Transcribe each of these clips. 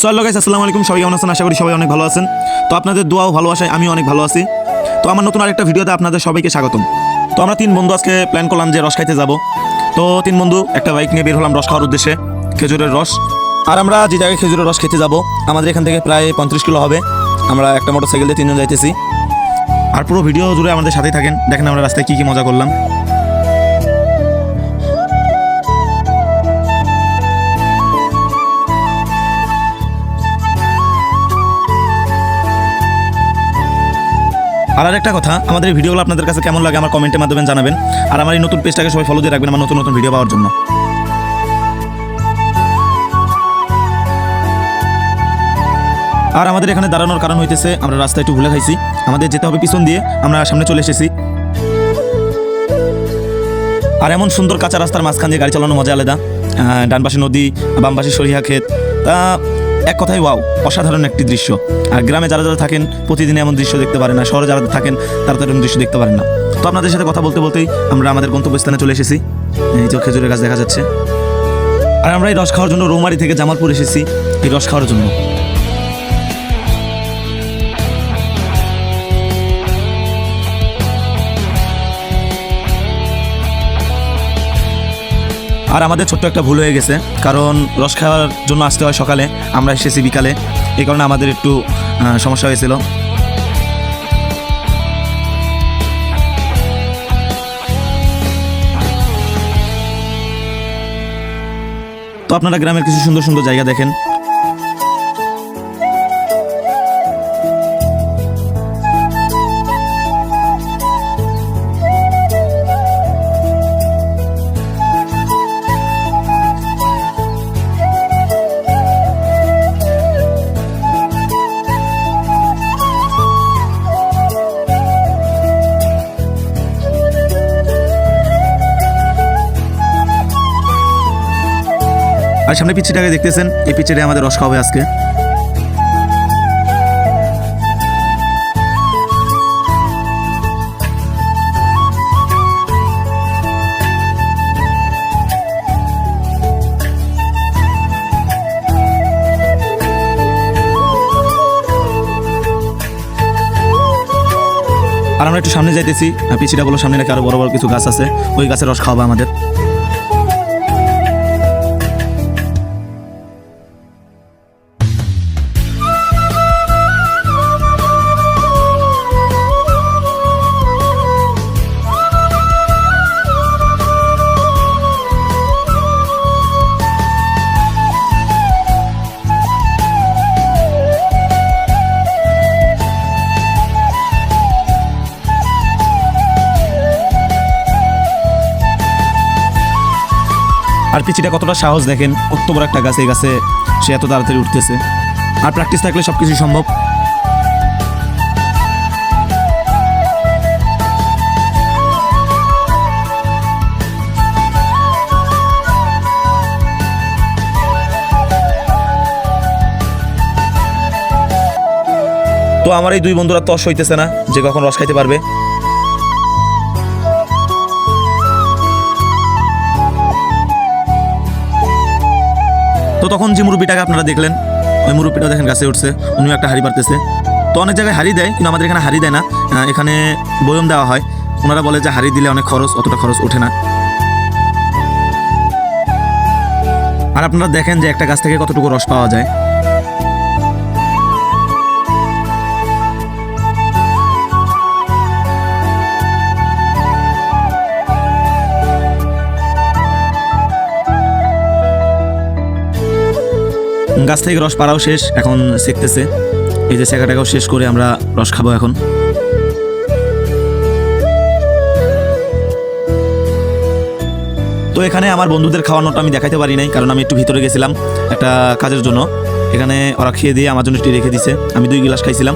So hello guys আসসালামু আলাইকুম। সবাই কেমন আছেন? আশা করি সবাই অনেক ভালো আছেন। তো আপনাদের দোয়া ও ভালোবাসায় আমি অনেক ভালো আছি। তো আমার নতুন আরেকটা ভিডিওতে আপনাদের সবাইকে স্বাগতম। তো আমরা তিন বন্ধু আজকে প্ল্যান করলাম যে রস খাইতে যাব। তো তিন বন্ধু, একটা বাইক নিয়ে বের হলাম রস খাওয়ার উদ্দেশ্যে, খেজুরের রস। আর আমরা যে জায়গায় খেজুরের রস খেতে যাব, আমাদের এখান থেকে প্রায় পঁয়ত্রিশ কিলো হবে। আমরা একটা মোটর সাইকেল দিয়ে তিনজন যাইতেছি। আর পুরো ভিডিও জুড়ে আমাদের সাথেই থাকেন। দেখেন আমরা রাস্তায় কী কী মজা করলাম। আর একটা কথা আমাদের ভিডিওগুলো আপনাদের কাছে কেমন লাগে আমার কমেন্টের মাধ্যমে জানাবেন। আর আমার এই নতুন পেজটাকে সবাই ফলো দিয়ে রাখবেন আমার নতুন নতুন ভিডিও পাওয়ার জন্য। আর আমাদের এখানে দাঁড়ানোর কারণ হইতেছে আমরা রাস্তায় একটু ভুলে খাইছি। আমাদের যেতে হবে পিছন দিয়ে আমরা সামনে চলে এসেছি। আর এমন সুন্দর কাঁচা রাস্তার মাঝখান দিয়ে গাড়ি চালানো মজা আলাদা। আহ, ডান পাশে নদী বাম পাশে সরিষা ক্ষেত। তা এক কথায় ওয়াও, অসাধারণ একটি দৃশ্য। আর গ্রামে যারা যারা থাকেন, প্রতিদিন এমন দৃশ্য দেখতে পারেন না। শহরে যারা থাকেন, তারা তো এরকম দৃশ্য দেখতে পারেন না। তো আপনাদের সাথে কথা বলতে বলতেই আমরা আমাদের গন্তব্যস্থানে চলে এসেছি। এই যে খেজুরের গাছ দেখা যাচ্ছে। আর আমরা এই রস খাওয়ার জন্য রৌমারি থেকে জামালপুর এসেছি। এই রস খাওয়ার জন্য। আর আমাদের ছোট্ট একটা ভুল হয়ে গেছে, কারণ রস খাওয়ার জন্য আসতে হয় সকালে, আমরা এসেছি বিকালে। এই কারণে আমাদের একটু সমস্যা হয়েছিল। তো আপনারা গ্রামের কিছু সুন্দর সুন্দর জায়গা দেখেন। আর সামনে পিচ্ছিটাকে দেখতেছেন, এই পিচ্ছিটা আমাদের রস খাওয়াবে আজকে। আর আমরা একটু সামনে যাইতেছি পিছিটা বলো সামনে নাকি আরও বড় বড় কিছু গাছ আছে, ওই গাছের রস খাওয়াবে আমাদের। আর পিচিটা কতটা সাহস দেখেন, কত বড় একটা গাছ গাছে, সে এত তাড়াতাড়ি উঠতেছে। আর প্র্যাকটিস থাকলে সব কিছু সম্ভব। তো আমার এই দুই বন্ধুরা তস হইতেছে না, যে কখন রস খাইতে পারবে। তো তখন যে মুরব্বিটাকে আপনারা দেখলেন, ওই মুরব্বিটা দেখেন গাছে উঠছে, উনিও একটা হাড়ি পারতেছে। তো অনেক জায়গায় হাড়ি দেয়, কিন্তু আমাদের এখানে হাড়ি দেয় না। এখানে বয়ম দেওয়া হয়। ওনারা বলে যে হাড়ি দিলে অনেক খরচ, অতটা খরচ ওঠে না। আর আপনারা দেখেন যে একটা গাছ থেকে কতটুকু রস পাওয়া যায়। গাছ থেকে রস পাড়াও শেষ, এখন সেকতেছে এই যে শেখাটাকেও শেষ করে আমরা রস খাব এখন। তো এখানে আমার বন্ধুদের খাওয়ানোটা আমি দেখাইতে পারি নাই, কারণ আমি একটু ভিতরে গেছিলাম একটা কাজের জন্য। এখানে ওরা খেয়ে দিয়ে আমার জন্য একটু রেখে দিছে, আমি দুই গিলাস খাইছিলাম।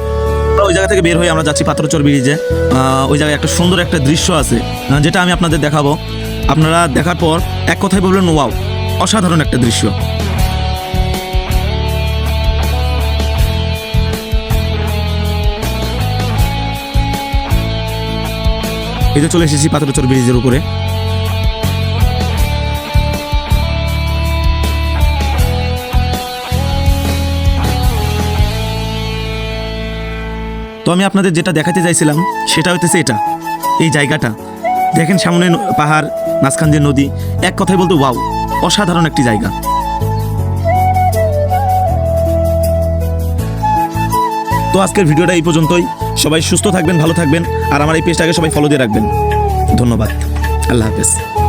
ওই জায়গা থেকে বের হয়ে আমরা যাচ্ছি পাত্রচর ব্রিজে ওই জায়গায় একটা সুন্দর একটা দৃশ্য আছে যেটা আমি আপনাদের দেখাবো। আপনারা দেখার পর এক কথায় বলবেন ওয়াও অসাধারণ একটা দৃশ্য। এই যে চলে এসেছি পাথরচর ব্রিজের উপরে। তো আমি আপনাদের যেটা দেখাতে চাইছিলাম, সেটা হইতেছে এটা, এই জায়গাটা। দেখেন সামনে পাহাড়, মাঝখান দিয়ে নদী, এক কথায় বলতে, ওয়াও, অসাধারণ একটি জায়গা। তো আজকের ভিডিওটা এই পর্যন্তই। সবাই সুস্থ থাকবেন, ভালো থাকবেন, আর আমার এই পেজটাকে সবাই ফলো দিয়ে রাখবেন। ধন্যবাদ। আল্লাহ হাফেজ।